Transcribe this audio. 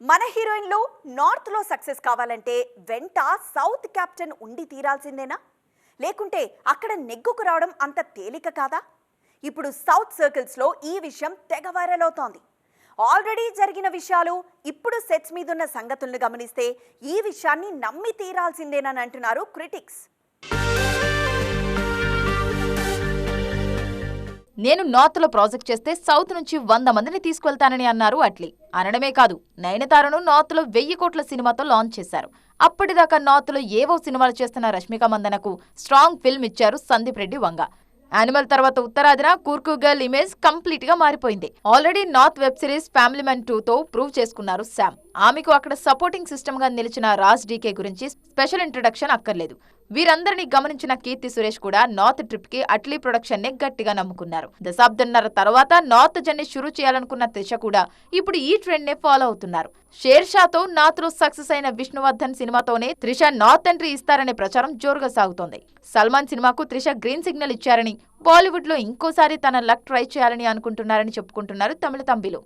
మన హీరోయిన్లు నార్త్లో సక్సెస్ కావాలంటే వెంట సౌత్ క్యాప్టెన్ ఉండి తీరాల్సిందేనా? లేకుంటే అక్కడ నెగ్గుకు రావడం అంత తేలిక కాదా? ఇప్పుడు సౌత్ సర్కిల్స్లో ఈ విషయం తెగ వైరల్ అవుతోంది. ఆల్రెడీ జరిగిన విషయాలు ఇప్పుడు సెట్స్ మీదున్న సంగతులను గమనిస్తే ఈ విషయాన్ని నమ్మి తీరాల్సిందేనని అంటున్నారు క్రిటిక్స్. నేను నార్త్లో ప్రాజెక్ట్ చేస్తే సౌత్ నుంచి వంద మందిని తీసుకెళ్తానని అన్నారు అట్లీ. అనడమే కాదు నయనతారను నార్త్లో వెయ్యి కోట్ల సినిమాతో లాంచ్ చేశారు. అప్పటిదాకా నార్త్లో ఏవో సినిమాలు చేస్తున్న రష్మిక మందనకు స్ట్రాంగ్ ఫిల్మ్ ఇచ్చారు సందీప్ రెడ్డి వంగ. యానిమల్ తర్వాత ఉత్తరాదిన కూర్కు గర్ల్ ఇమేజ్ కంప్లీట్గా మారిపోయింది. Already north web series family man two తో ప్రూవ్ చేసుకున్నారు శామ్. ఆమెకు అక్కడ సపోర్టింగ్ సిస్టమ్గా నిలిచిన రాజ్ డీకే గురించి స్పెషల్ ఇంట్రడక్షన్ అక్కర్లేదు. వీరందరినీ గమనించిన కీర్తి సురేష్ కూడా నార్త్ ట్రిప్కి అట్లీ ప్రొడక్షన్ని గట్టిగా నమ్ముకున్నారు. దశాబ్దన్నర తర్వాత నార్త్ జర్నీ షురూ చేయాలనుకున్న త్రిష కూడా ఇప్పుడు ఈ ట్రెండ్ నే ఫాలో అవుతున్నారు. షేర్ షాతో నార్త్లో సక్సెస్ అయిన విష్ణువర్ధన్ సినిమాతోనే త్రిష నార్త్ ఎంట్రీ ఇస్తారనే ప్రచారం జోరుగా సాగుతోంది. సల్మాన్ సినిమాకు త్రిష గ్రీన్ సిగ్నల్ ఇచ్చారని బాలీవుడ్లో ఇంకోసారి తన లక్ ట్రై చేయాలని అనుకుంటున్నారని చెప్పుకుంటున్నారు తమిళ తంబిలు.